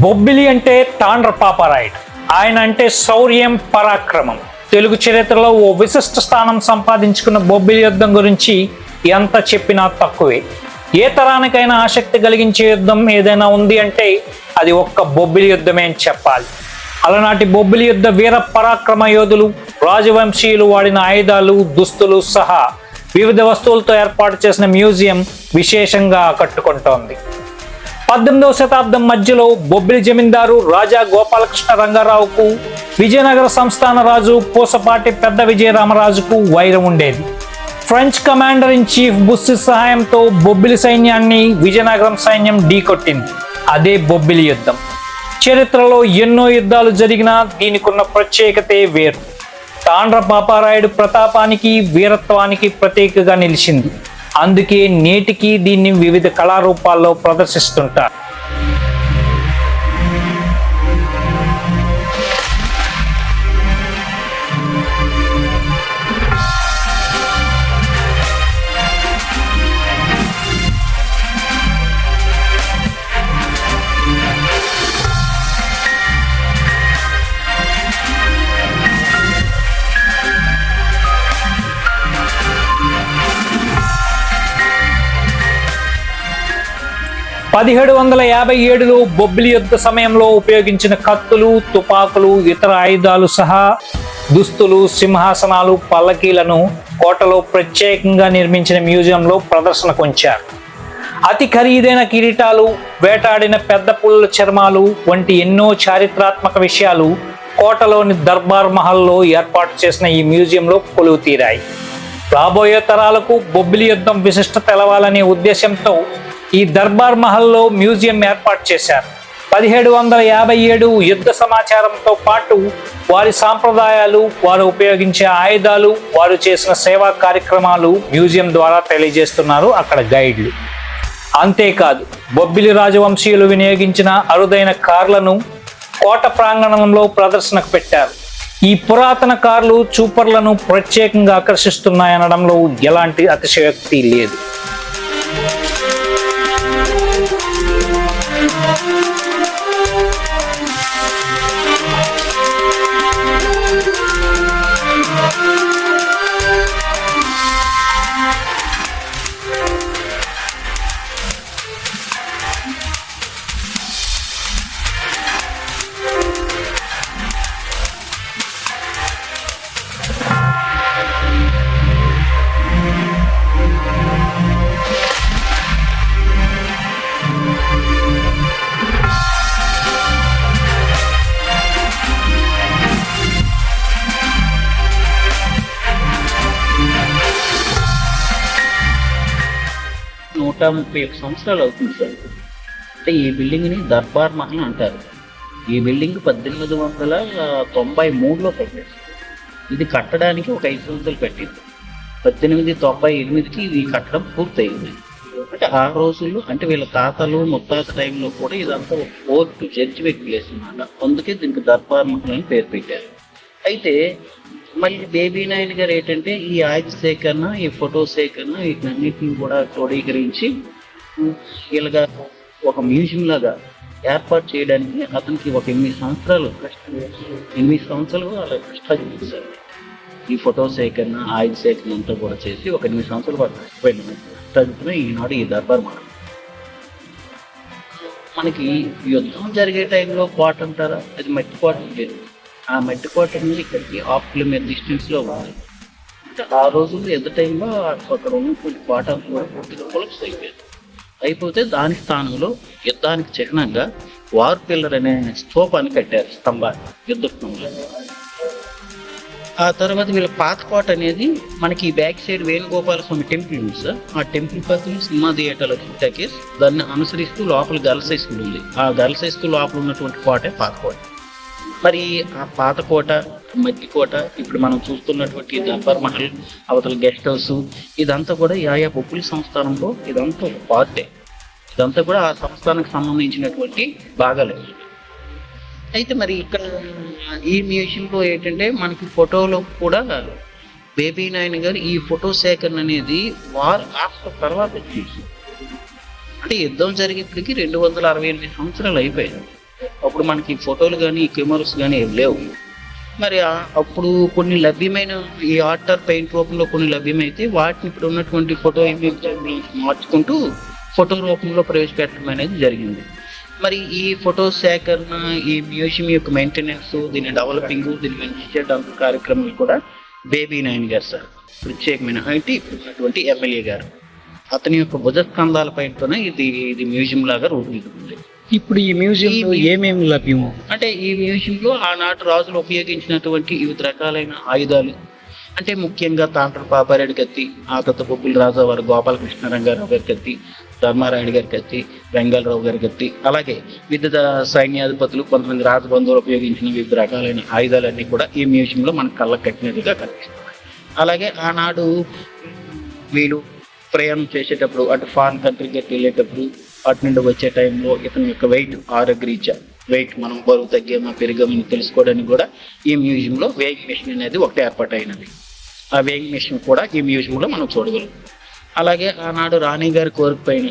బొబ్బిలి అంటే తాండ్ర పాపారాయుడు. ఆయన అంటే శౌర్యం పరాక్రమం. తెలుగు చరిత్రలో ఓ విశిష్ట స్థానం సంపాదించుకున్న బొబ్బిలి యుద్ధం గురించి ఎంత చెప్పినా తక్కువే. ఏ తరానికైనా ఆసక్తి కలిగించే యుద్ధం ఏదైనా ఉంది అంటే అది ఒక్క బొబ్బిలి యుద్ధమే అని చెప్పాలి. అలనాటి బొబ్బిలి యుద్ధ వీర పరాక్రమ యోధులు రాజవంశీయులు వాడిన ఆయుధాలు దుస్తులు సహా వివిధ వస్తువులతో ఏర్పాటు చేసిన మ్యూజియం విశేషంగా ఆకట్టుకుంటోంది. పద్దెనిమిదవ శతాబ్దం మధ్యలో బొబ్బిలి జమీందారు రాజా గోపాలకృష్ణ రంగారావుకు విజయనగర సంస్థాన రాజు పూసపాటి పెద్ద విజయరామరాజుకు వైరం ఉండేది. French commander in chief Bussy సహాయంతో బొబ్బిలి సైన్యాన్ని విజయనగరం సైన్యం ఢీకొట్టింది. అదే బొబ్బిలి యుద్ధం. చరిత్రలో ఎన్నో యుద్ధాలు జరిగినా దీనికున్న ప్రత్యేకతే వేరు. తాండ్ర పాపారాయుడు ప్రతాపానికి వీరత్వానికి ప్రతీకగా నిలిచింది. అందుకే నేటికి దీన్ని వివిధ కళారూపాల్లో ప్రదర్శిస్తుంటారు. పదిహేడు వందల యాభై ఏడులో బొబ్బిలి యుద్ధ సమయంలో ఉపయోగించిన కత్తులు తుపాకులు ఇతర ఆయుధాలు సహా దుస్తులు సింహాసనాలు పల్లకీలను కోటలో ప్రత్యేకంగా నిర్మించిన మ్యూజియంలో ప్రదర్శనకు ఉంచారు అతి ఖరీదైన కిరీటాలు వేటాడిన పెద్ద పుల్ల చర్మాలు వంటి ఎన్నో చారిత్రాత్మక విషయాలు కోటలోని దర్బార్ మహల్లో ఏర్పాటు చేసిన ఈ మ్యూజియంలో కొలువు తీరాయి రాబోయే తరాలకు బొబ్బిలి యుద్ధం విశిష్ట తెలవాలనే ఉద్దేశంతో ఈ దర్బార్ మహల్లో మ్యూజియం ఏర్పాటు చేశారు. పదిహేడు వందల యాభై ఏడు యుద్ధ సమాచారంతో పాటు వారి సాంప్రదాయాలు వారు ఉపయోగించే ఆయుధాలు వారు చేసిన సేవా కార్యక్రమాలు మ్యూజియం ద్వారా తెలియజేస్తున్నారు అక్కడ గైడ్లు. అంతేకాదు బొబ్బిలి రాజవంశీయులు వినియోగించిన అరుదైన కార్లను కోట ప్రాంగణంలో ప్రదర్శనకు పెట్టారు. ఈ పురాతన కార్లు చూపర్లను ప్రత్యేకంగా ఆకర్షిస్తున్నాయనడంలో ఎలాంటి అతిశయోక్తి లేదు. Thank you. నూట ముప్పై ఒక సంవత్సరాలు అవుతుంది సార్. అంటే ఈ బిల్డింగ్ని దర్బార్ మహల్ అంటారు. ఈ బిల్డింగ్ పద్దెనిమిది వందల తొంభై మూడులో కట్టారు. ఇది కట్టడానికి ఒక ఐదు సంవత్సరాలు పెట్టింది. పద్దెనిమిది తొంభై ఎనిమిదికి ఇది కట్టడం పూర్తయింది. అంటే ఆ రోజుల్లో అంటే వీళ్ళ తాతలు ముత్తాత టైంలో కూడా ఇదంతా ఒక ఫోర్ట్ జడ్జిమెంట్ ప్లేస్ అన్నమాట అందుకే దీనికి దర్బార్ మహల్ అని పేరు పెట్టారు. అయితే మళ్ళీ బేబీ నాయన్ గారు ఏంటంటే ఈ ఆయుధ సేకరణ ఈ ఫోటో సేకరణ వీటన్నిటిని కూడా క్రోడీకరించి ఇలాగా ఒక మ్యూజియం లాగా ఏర్పాటు చేయడానికి అతనికి ఒక ఎనిమిది సంవత్సరాలు కష్టం. ఎనిమిది సంవత్సరాలు అలా కష్టాలు చేశారు. ఈ ఫోటో సేకరణ ఆయుధ సేకరణ అంతా కూడా చేసి ఒక ఎనిమిది సంవత్సరాలు పాటు కష్టపోయింది కష్టపడిన ఈనాడు ఈ దర్బార్ మనం మనకి యుద్ధం జరిగే టైంలో కోట అంటారా? అది మట్టి కోట లేదు. ఆ మట్టి కోట అనేది ఇక్కడికి హాఫ్ కిలోమీటర్ డిస్టెన్స్లో ఉంది. ఆ రోజుల్లో ఎంత టైంలో అక్కడ ఉన్నటువంటి కోట కూడా పూర్తిగా కొలప్స్ అయిపోయింది. అయిపోతే దాని స్థానంలో యుద్ధానికి చిహ్నంగా వార్ పిల్లర్ అనే స్తూపాన్ని కట్టారు స్తంభాన్ని యుద్ధ స్తంభాన్ని ఆ తర్వాత వీళ్ళ పాత కోట అనేది మనకి ఈ back side Venugopala Swamy temple ఉంది సార్. ఆ టెంపుల్ పక్కన సినిమా థియేటర్లో టెకేస్ దాన్ని అనుసరిస్తూ లోపల గర్ల్స్ హై స్కూల్ ఉంది. ఆ గర్ల్స్ హై స్కూల్ లోపల ఉన్నటువంటి కోటే పాత కోట. మరి ఆ పాత కోట మట్టి కోట ఇప్పుడు మనం చూస్తున్నటువంటి దర్బార్ మహల్ అవతల గెస్ట్ హౌస్ ఇదంతా కూడా ఆయా బొబ్బులి సంస్థానంలో ఇదంతా ఒక పార్టే. ఇదంతా కూడా ఆ సంస్థానానికి సంబంధించినటువంటి భాగాలే. అయితే మరి ఇక్కడ ఈ మ్యూజియంలో ఏంటంటే మనకి ఫోటోలో కూడా బేబీ నాయన్ గారు ఈ ఫోటో సేకరణ అనేది వార్ ఆఫ్టర్ తర్వాత చేసి. అంటే యుద్ధం జరిగేప్పటికి రెండు వందల అరవై ఎనిమిది సంవత్సరాలు అయిపోయాయి. అప్పుడు మనకి ఫోటోలు కానీ కెమెరాస్ కానీ ఏం లేవు. మరి అప్పుడు కొన్ని లభ్యమైన ఈ ఆర్టర్ పెయింట్ రూపంలో కొన్ని లభ్యమైతే వాటిని ఇప్పుడు ఉన్నటువంటి ఫోటో ఇమేజ్ని మార్చుకుంటూ ఫోటో రూపంలో ప్రవేశపెట్టడం అనేది జరిగింది. మరి ఈ ఫోటో సేకరణ ఈ మ్యూజియం యొక్క మెయింటెనెన్స్ దీని డెవలపింగ్ దీని మెయింటెనెన్స్ కార్యక్రమాలు కూడా బేబీ నాయన్ గారు సార్ ప్రత్యేకమైన అంటే ఇప్పుడు ఉన్నటువంటి ఎమ్మెల్యే గారు. అతని యొక్క భుజస్కంధాల పైనతోనే ఇది ఇది మ్యూజియం లాగా రూపొందుతుంది ఇప్పుడు ఈ మ్యూజియంలో ఏమేమి లభ్యము? అంటే ఈ మ్యూజియంలో ఆనాటి రాజులు ఉపయోగించినటువంటి వివిధ రకాలైన ఆయుధాలు. అంటే ముఖ్యంగా తాండ్ర పాపారెడ్డి కత్తి ఆ కొత్త బొబ్బుల రాజావారు గోపాలకృష్ణ రంగారావు గారి కత్తి ధర్మారాయుడు గారి కత్తి వెంగళరావు గారి కత్తి అలాగే వివిధ సైన్యాధిపతులు కొంతమంది రాజబంధువులు ఉపయోగించిన వివిధ రకాలైన ఆయుధాలన్నీ కూడా ఈ మ్యూజియంలో మనకు కళ్ళకు కట్టినట్టుగా కనిపిస్తున్నాయి. అలాగే ఆనాడు వీళ్ళు ప్రయాణం చేసేటప్పుడు అటు ఫారెన్ కంట్రీకి వెళ్ళేటప్పుడు అటు నుండి వచ్చే టైంలో ఇతని యొక్క వెయిట్ ఆరోగ్యరీత్యా వెయిట్ మనం బరువు తగ్గామా పెరిగామని తెలుసుకోవడానికి కూడా ఈ మ్యూజియంలో వేయింగ్ మెషిన్ అనేది ఒకటి ఏర్పాటైనది. ఆ వేయింగ్ మెషిన్ కూడా ఈ మ్యూజియంలో మనం చూడగలం. అలాగే ఆనాడు రాణి గారి కోరిక పైన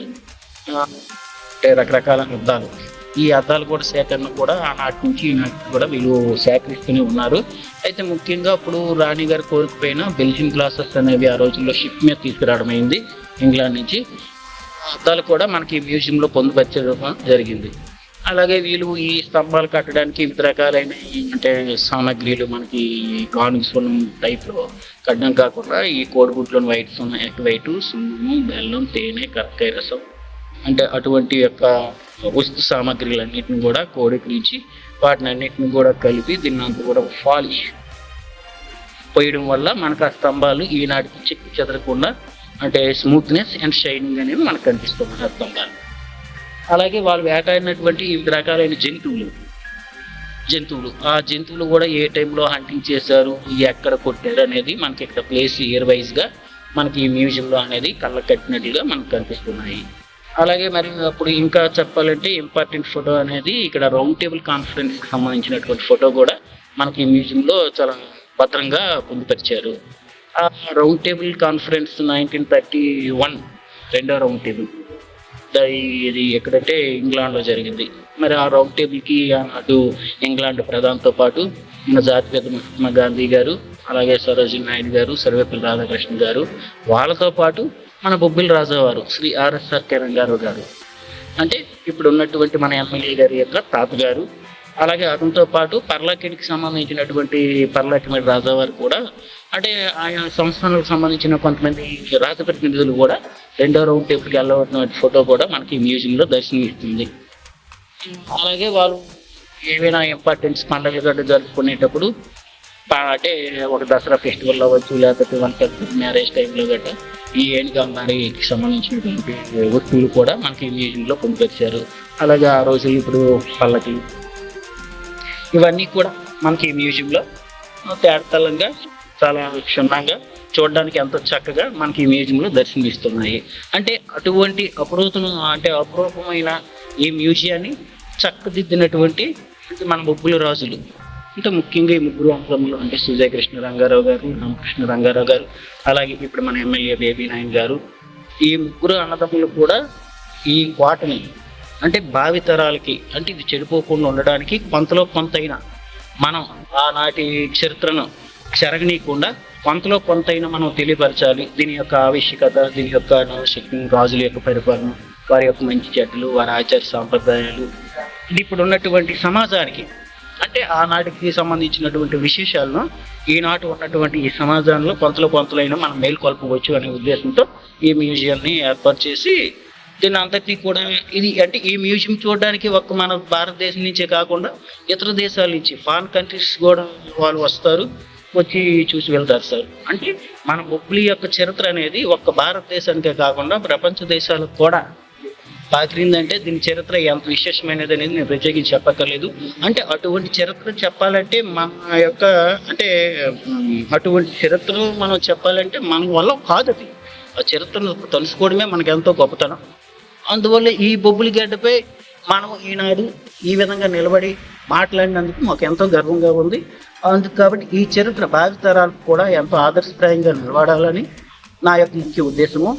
అంటే రకరకాల అద్దాలు. ఈ అద్దాలు కూడా సేకరణ కూడా ఆనాటి నుంచి ఈనాటికి కూడా వీళ్ళు సేకరిస్తూనే ఉన్నారు. అయితే ముఖ్యంగా అప్పుడు రాణి గారి కోరిక పైన బెల్జియం గ్లాసెస్ అనేవి ఆ రోజుల్లో షిప్ మీద తీసుకురావడం అయింది ఇంగ్లాండ్ నుంచి. అద్దాలు కూడా మనకి మ్యూజియంలో పొందుపరచడం జరిగింది. అలాగే వీళ్ళు ఈ స్తంభాలు కట్టడానికి వివిధ రకాలైన అంటే సామాగ్రిలు మనకి గానుగు సున్నం టైప్లో కట్టడం కాకుండా ఈ కోడిగుడ్లోని వైట్ సున్నం ఎగ్ వైట్ సున్నము బెల్లం తేనె కరకాయ రసం అంటే అటువంటి యొక్క వస్తు సామాగ్రిలన్నిటిని కూడా కోడికిరించి వాటిని అన్నిటిని కూడా కలిపి దీన్ని అంతా కూడా పాలిష్ పోయడం వల్ల మనకు ఆ స్తంభాలు ఈనాటికి చెక్కు చెదరకుండా అంటే స్మూత్నెస్ అండ్ షైనింగ్ అనేవి మనకు కనిపిస్తుంది. అర్థం స్తంభాలు అలాగే వాళ్ళు వేటాడినటువంటి వివిధ రకాలైన జంతువులు. జంతువులు. ఆ జంతువులు కూడా ఏ టైంలో హంటింగ్ చేశారు ఎక్కడ కొట్టారు అనేది మనకి ఇక్కడ ప్లేస్ ఇయర్ వైజ్గా మనకి ఈ మ్యూజియంలో అనేది కళ్ళ కట్టినట్లుగా మనకు కనిపిస్తున్నాయి. అలాగే మరి అప్పుడు ఇంకా చెప్పాలంటే ఇంపార్టెంట్ ఫోటో అనేది ఇక్కడ రౌండ్ టేబుల్ కాన్ఫరెన్స్కి సంబంధించినటువంటి ఫోటో కూడా మనకి ఈ మ్యూజియంలో చాలా భద్రంగా పొందుపరిచారు. Round table conference nineteen thirty one రెండో రౌండ్ టేబుల్ ఇది ఎక్కడంటే ఇంగ్లాండ్లో జరిగింది. మరి ఆ రౌండ్ టేబుల్కి అటు ఇంగ్లాండ్ ప్రధానితో పాటు మన జాతిపిత మహాత్మా గాంధీ గారు అలాగే సరోజిని నాయుడు గారు సర్వేపల్లి రాధాకృష్ణ గారు వాళ్ళతో పాటు మన బొబ్బిలి రాజావారు శ్రీ ఆర్ఎస్ఆర్ కిరణ్ గారు గారు. అంటే ఇప్పుడు ఉన్నటువంటి మన ఎమ్మెల్యే గారి యొక్క తాతగారు అలాగే అతనితో పాటు పర్లాకిడికి సంబంధించినటువంటి పర్లాకిమిడి రాజావారు కూడా అంటే ఆయా సంస్థలకు సంబంధించిన కొంతమంది రాజప్రతినిధులు కూడా రెండో రౌండ్ టేబుల్కి వెళ్ళబడిన ఫోటో కూడా మనకి ఈ మ్యూజియంలో దర్శనం ఇస్తుంది అలాగే వాళ్ళు ఏవైనా ఇంపార్టెన్స్ పండుగలు గట్రా జరుపుకునేటప్పుడు అంటే ఒక దసరా ఫెస్టివల్ అవ్వచ్చు లేకపోతే వన్ మ్యారేజ్ టైంలో గట్రా ఈ ఏనుగంబాడికి సంబంధించినటువంటి వస్తువులు కూడా మనకి ఈ మ్యూజియంలో పొందుపరిచారు అలాగే ఆ రోజు ఇప్పుడు పల్లకి ఇవన్నీ కూడా మనకి ఈ మ్యూజియంలో తేడతలంగా చాలా క్షుణ్ణంగా చూడడానికి ఎంతో చక్కగా మనకి ఈ మ్యూజియంలో దర్శనమిస్తున్నాయి. అంటే అటువంటి అపురూపం అంటే అపురూపమైన ఈ మ్యూజియాన్ని చక్కదిద్దినటువంటి మన ముగ్గులు రాజులు. అంటే ముఖ్యంగా ఈ ముగ్గురు వంశంలో అంటే సుజయ కృష్ణ రంగారావు గారు రామకృష్ణ రంగారావు గారు అలాగే ఇప్పుడు మన ఎమ్మెల్యే బేబీ నాయన్ గారు ఈ ముగ్గురు అన్నదమ్ములు కూడా ఈ కోటని అంటే భావితరాలకి అంటే ఇది చెడిపోకుండా ఉండడానికి కొంతలో కొంతైనా మనం ఆనాటి చరిత్రను చెరగనీయకుండా కొంతలో కొంతైనా మనం తెలియపరచాలి. దీని యొక్క ఆవశ్యకత దీని యొక్క శక్తి రాజుల యొక్క పరిపాలన వారి యొక్క మంచి చెడ్డలు వారి ఆచార సాంప్రదాయాలు. ఇది ఇప్పుడు ఉన్నటువంటి సమాజానికి అంటే ఆనాటికి సంబంధించినటువంటి విశేషాలను ఈనాటి ఉన్నటువంటి ఈ సమాజంలో కొంతలో కొంతలైనా మనం మేల్కొల్పవచ్చు అనే ఉద్దేశంతో ఈ మ్యూజియంని ఏర్పాటు చేసి దీని అంతటినీ కూడా ఇది అంటే ఈ మ్యూజియం చూడడానికి ఒక్క మన భారతదేశం నుంచే కాకుండా ఇతర దేశాల నుంచి ఫారిన్ కంట్రీస్ కూడా వాళ్ళు వస్తారు వచ్చి చూసి వెళ్తారు సార్. అంటే మన బొబ్బులి యొక్క చరిత్ర అనేది ఒక్క భారతదేశానికే కాకుండా ప్రపంచ దేశాలకు కూడా పాకిరిందంటే దీని చరిత్ర ఎంత విశేషమైనది అనేది నేను ప్రత్యేకించి చెప్పక్కర్లేదు. అంటే అటువంటి చరిత్ర చెప్పాలంటే మన యొక్క అంటే అటువంటి చరిత్ర మనం చెప్పాలంటే మన వల్ల కాదు అది. ఆ చరిత్రను తెలుసుకోవడమే మనకు ఎంతో గొప్పతనం. అందువల్ల ఈ బొబ్బులి గడ్డపై మనం ఈనాడు ఈ విధంగా నిలబడి మాట్లాడినందుకు మాకు ఎంతో గర్వంగా ఉంది. అందుకు కాబట్టి ఈ చరిత్ర భావితరాలకు కూడా ఎంతో ఆదర్శప్రాయంగా నిలబడాలని నా యొక్క ముఖ్య ఉద్దేశము.